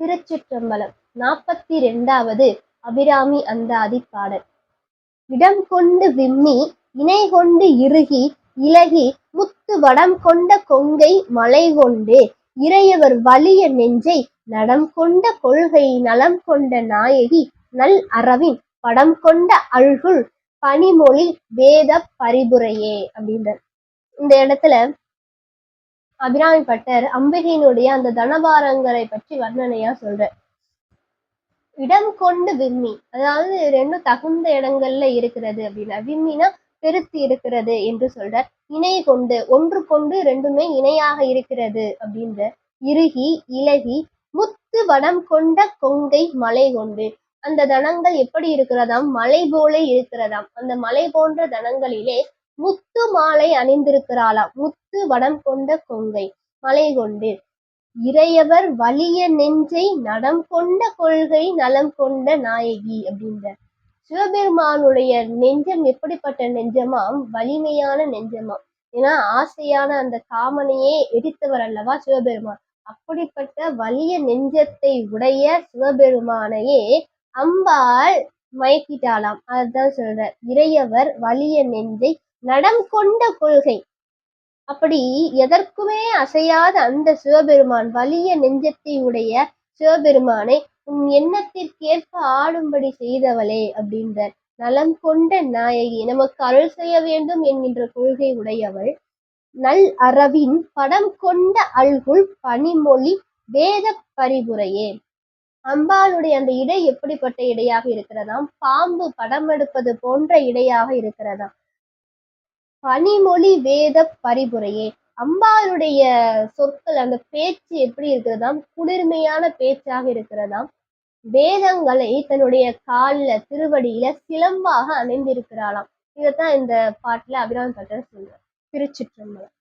திருச்சிற்றம்பலம். நாற்பத்தி ரெண்டாவது அபிராமி அந்தாதி பாடல் இடம் கொண்டு விம்மி இணை கொண்டு இறுகி இலகி முத்து வடம் கொண்ட கொங்கை மலை கொண்டு இறையவர் வலிய நெஞ்சை நடம் கொண்ட கொள்கை நலம் கொண்ட நாயகி நல் அறவின் படம் கொண்ட அழ்குள் பனிமொழி வேத பரிபுரையே அப்படின்றார். இந்த இடத்துல அபிராமி பட்டர் அம்பிகையினுடைய அந்த தனபாரங்களை பற்றி வர்ணனையா சொல்ற இடம் கொண்டு விம்மி அதாவது ரெண்டும் தகுந்த இடங்கள்ல இருக்கிறது அப்படின்னா விம்மினா பெருத்து இருக்கிறது என்று சொல்ற இணை கொண்டு ஒன்று கொண்டு ரெண்டுமே இணையாக இருக்கிறது அப்படின்ற இறுகி இலகி முத்து வடம் கொண்ட கொங்கை மலை கொண்டு. அந்த தனங்கள் எப்படி இருக்கிறதாம்? மலை போல இருக்கிறதாம். அந்த மலை போன்ற தனங்களிலே முத்து மாலை அணிந்திருக்கிறாளாம். முத்து வடம் கொண்ட கொங்கை மலை கொண்டு. இறையவர் வலிய நெஞ்சை நடம் கொண்ட கொள்கை நலம் கொண்ட நாயகி அப்படின்ற சிவபெருமானுடைய நெஞ்சம் எப்படிப்பட்ட நெஞ்சமாம்? வலிமையான நெஞ்சமாம். ஏன்னா ஆசையான அந்த காமனையே எடித்தவர் அல்லவா சிவபெருமான்? அப்படிப்பட்ட வலிய நெஞ்சத்தை உடைய சிவபெருமானையே அம்பாள் மயக்கிட்டாளாம். அதுதான் சொல்ற இறையவர் வலிய நெஞ்சை நடம் கொண்ட கொள்கை. அப்படி எதற்குமே அசையாத அந்த சிவபெருமான் வலிய நெஞ்சத்தை உடைய சிவபெருமானை உன் எண்ணத்திற்கேற்ப ஆடும்படி செய்தவளே அப்படின்ற நலம் கொண்ட நாயகி நமக்கு அருள் செய்ய வேண்டும் என்கின்ற கொள்கை உடையவள் நல் அறவின் படம் கொண்ட அல்குள் பனிமொழி வேத பரிபுரையே அம்பாளுடைய அந்த இடை எப்படிப்பட்ட இடையாக இருக்கிறதாம்? பாம்பு படம் எடுப்பது போன்ற இடையாக இருக்கிறதாம். பனிமொழி வேத பரிபுரையே. அம்பாளுடைய சொற்கள் அந்த பேச்சு எப்படி இருக்கிறதாம்? குளிர்மையான பேச்சாக இருக்கிறதாம். வேதங்களை தன்னுடைய காலில் திருவடியில சிலம்பாக அணிந்திருக்கிறாளாம் இதைத்தான் இந்த பாட்டுல அபிராமி பட்டர் சொல்ற திருச்சிற்றம்பலம்.